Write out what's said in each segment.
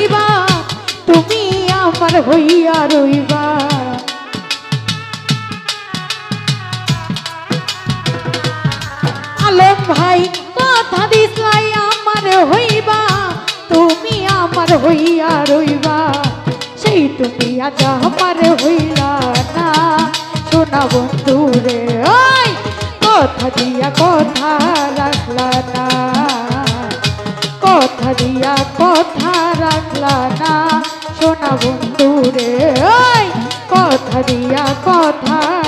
রইবা, তুমি আমার হইয়া রইবা। আলম ভাই, কথা দিসলাই আমার হইবা, তুমি আমার হইয়া রইবা। সেই তুমি আজ আমার হইলা না, সোনা বন্ধু রে ওই কথা দিয়া কথা রাখলা না। কথা দিয়া হারিয়া কথা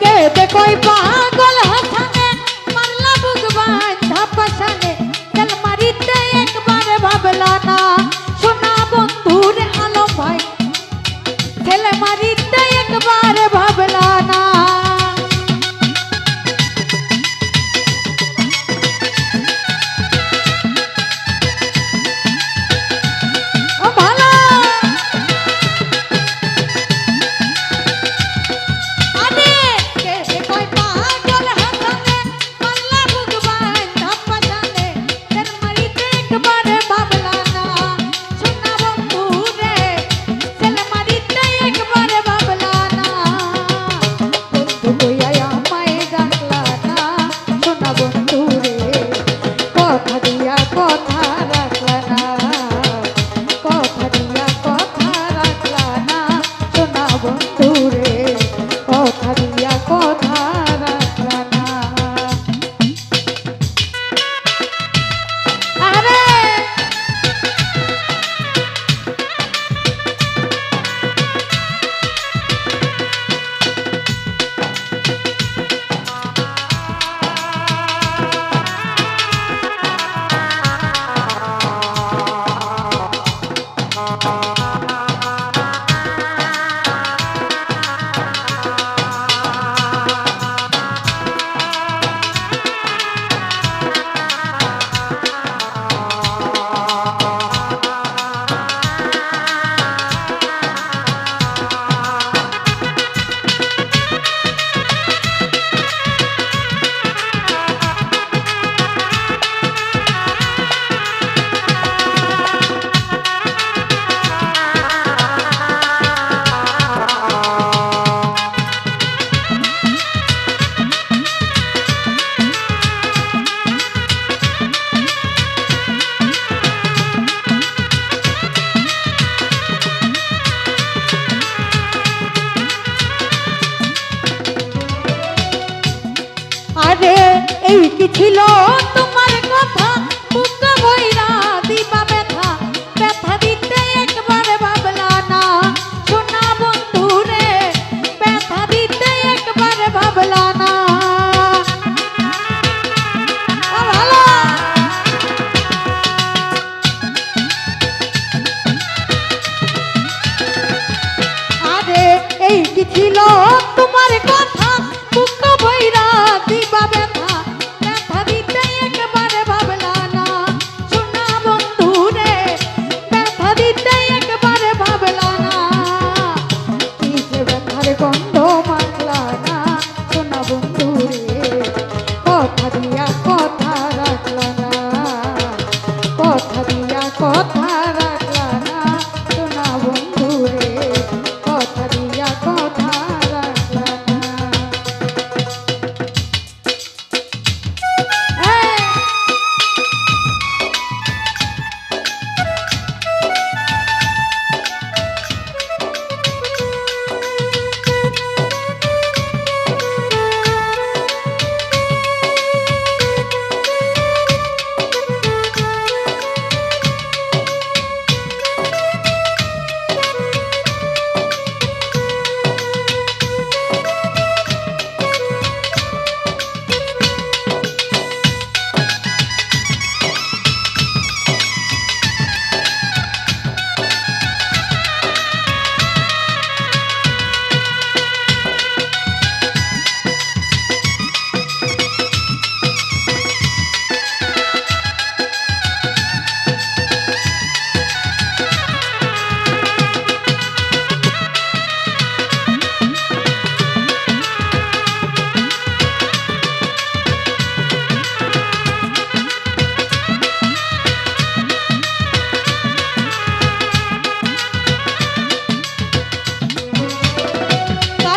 কেবে কই পাগল হাসানে মারলা বুক বাঁধা পাশানে চল মারিতে একবার ভাবলা এই কি ছিল তোমার কথা? বুক বইরা দিবা ব্যথা। ব্যথা দিতে একবার ভাবলা না। সোনা বন্ধু রে ব্যথা দিতে একবার ভাবলা না। আরে, এই কি ছিল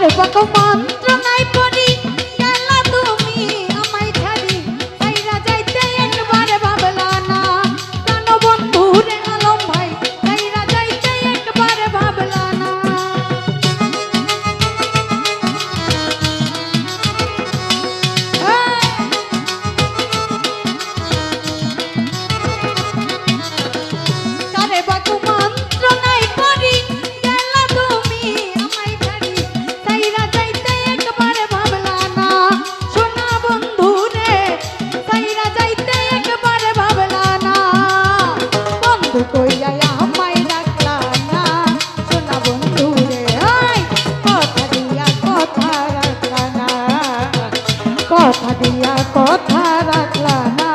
আমার পকমান কথা দিয়া